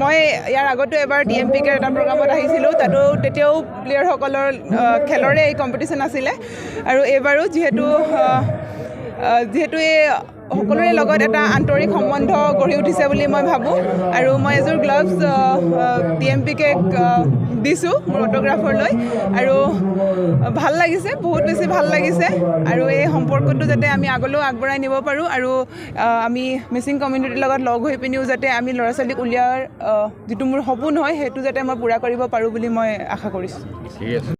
মই ইয়াৰ আগতো এবাৰ ডি এম পি কেৰ এটা প্ৰগ্ৰামত আহিছিলোঁ। তাতো তেতিয়াও প্লেয়াৰসকলৰ খেলৰে এই কম্পিটিশ্যন আছিলে। আৰু এইবাৰো যিহেতু যিহেতু এই সকলোৰে লগত এটা আন্তৰিক সম্বন্ধ গঢ়ি উঠিছে বুলি মই ভাবোঁ। আৰু মই এযোৰ gloves D M P cake দিছোঁ মোৰ অট'গ্ৰাফৰ লৈ। আৰু ভাল লাগিছে বহুত বেছি ভাল লাগিছে। আৰু এই সম্পৰ্কটো যাতে আমি আগলৈও আগবঢ়াই নিব পাৰোঁ আৰু আমি মিচিং কমিউনিটিৰ লগত লগ হৈ পিনিও যাতে আমি ল'ৰা ছোৱালীক উলিওৱাৰ যিটো মোৰ সপোন হয় সেইটো যাতে মই পূৰা কৰিব পাৰোঁ বুলি মই আশা কৰিছোঁ।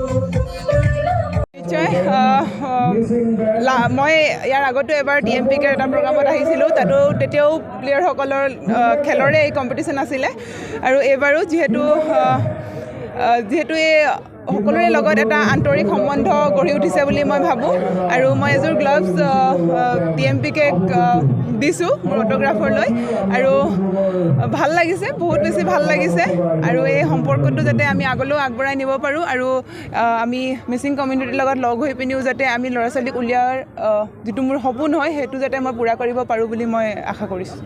লা- মই ইয়াৰ আগতো এবাৰ ডি এম পি কে এটা প্ৰগ্ৰামত আহিছিলোঁ তাতো তেতিয়াও প্লেয়াৰসকলৰ খেলৰে এই কম্পিটিশ্যন আছিলে। আৰু এইবাৰো যিহেতু যিহেতু এই সকলোৰে লগত এটা আন্তৰিক সম্বন্ধ গঢ়ি উঠিছে বুলি মই ভাবোঁ। আৰু মই এযোৰ gloves D M P cake দিছোঁ মোৰ অট'গ্ৰাফৰ লৈ আৰু ভাল লাগিছে বহুত বেছি ভাল লাগিছে। আৰু এই সম্পৰ্কটো যাতে আমি আগলৈও আগবঢ়াই নিব পাৰোঁ আৰু আমি মিচিং কমিউনিটিৰ লগত লগ হৈ পিনিও যাতে আমি ল'ৰা ছোৱালীক উলিওৱাৰ যিটো মোৰ সপোন হয় সেইটো যাতে মই পূৰা কৰিব পাৰোঁ বুলি মই আশা কৰিছোঁ।